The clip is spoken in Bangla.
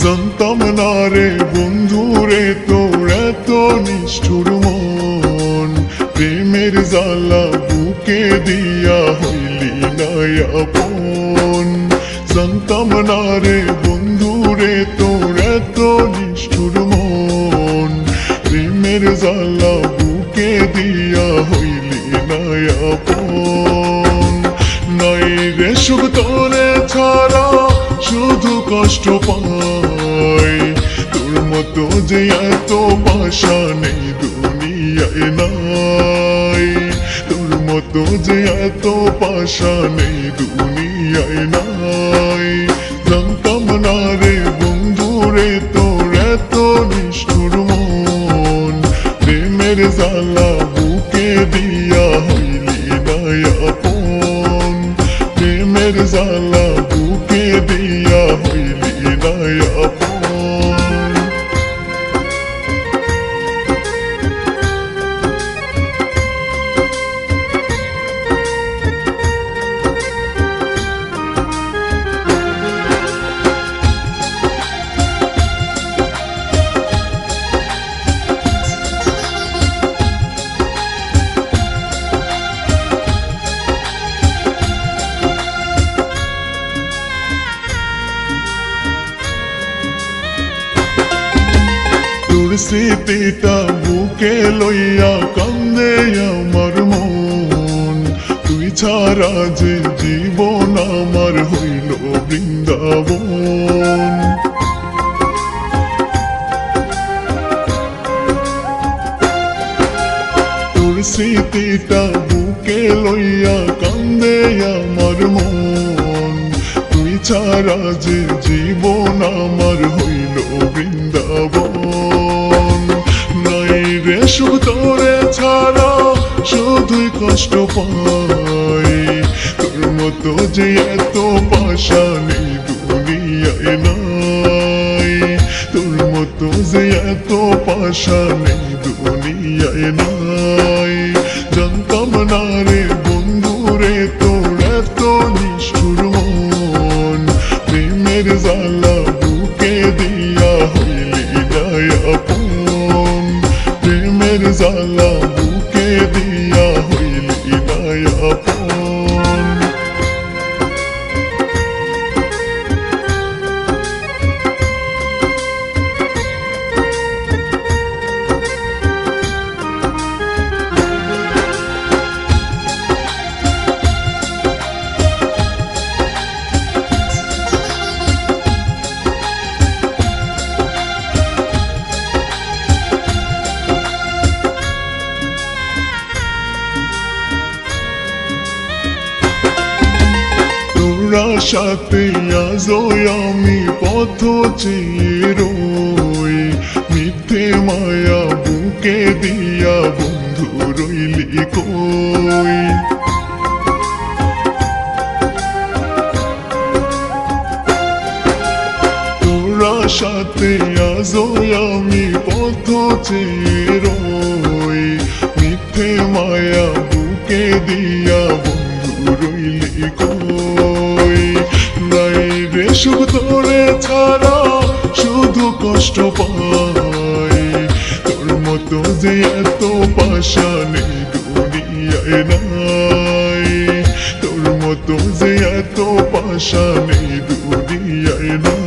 জানতাম না রে বন্ধুরে তোর এত নিষ্ঠুর মন। প্রেমের জ্বালা বুকে দিয়া হইলি নয়াপন জানতাম না রে বন্ধুরে তোর এত নিষ্ঠুর মন। প্রেমের জ্বালা বুকে দিয়া হইলি নয়াপন নাই রে, সুখ তোরে ছাড়া শুধু কষ্ট মতো যে এত বাসা নেই দুনিয়ায় নাই। তোর মতো যে এত পাশা নেই দুনিয়ায় নাই। জানতাম না রে বন্ধু রে, তোর এত নিষ্ঠুর মন। প্রেমের জ্বালা বুকে দিয়া হইলি নয়াপন। প্রেমের জ্বালা বুকে দিয়া হইলি নয়াপন। তোর বুকে লইয়া কান্দে আমার মন। তুই ছাড়া যে জীবন আমার হইল বৃন্দাবন। তোর বুকে লইয়া কান্দে আমার মন। তুই ছাড়া যে জীবন আমার হইল বৃন্দাবন। তোরে ছাড়া শুধুই কষ্ট পাই। তোর মতো যে এত পাশা নেই দুনিয়ায় নাই। তোর মতো যে এত পাশা নেই দুনিয়ায় নাই। জানতাম না রে বন্ধু রে, তোর এত নিষ্ঠুর জ্বালা বুকে দিয়া। তোরা সাথে আজও আমি পথ চেয়ে মিথ্যে মায়া বুকে দিয়া বন্ধু রইলি কই? তোরা সাথে আজও আমি পথ চেয়ে মিথ্যে মায়া বুকে দিয়া বন্ধু রইলি কই? সুখ ধরে ছাড়া শুধু কষ্ট পাই। তোর মতো যে এত পাশা নেই দুনিয়ায় নাই। তোর মতো যে এত পাশা নেই দুনিয়ায় নাই।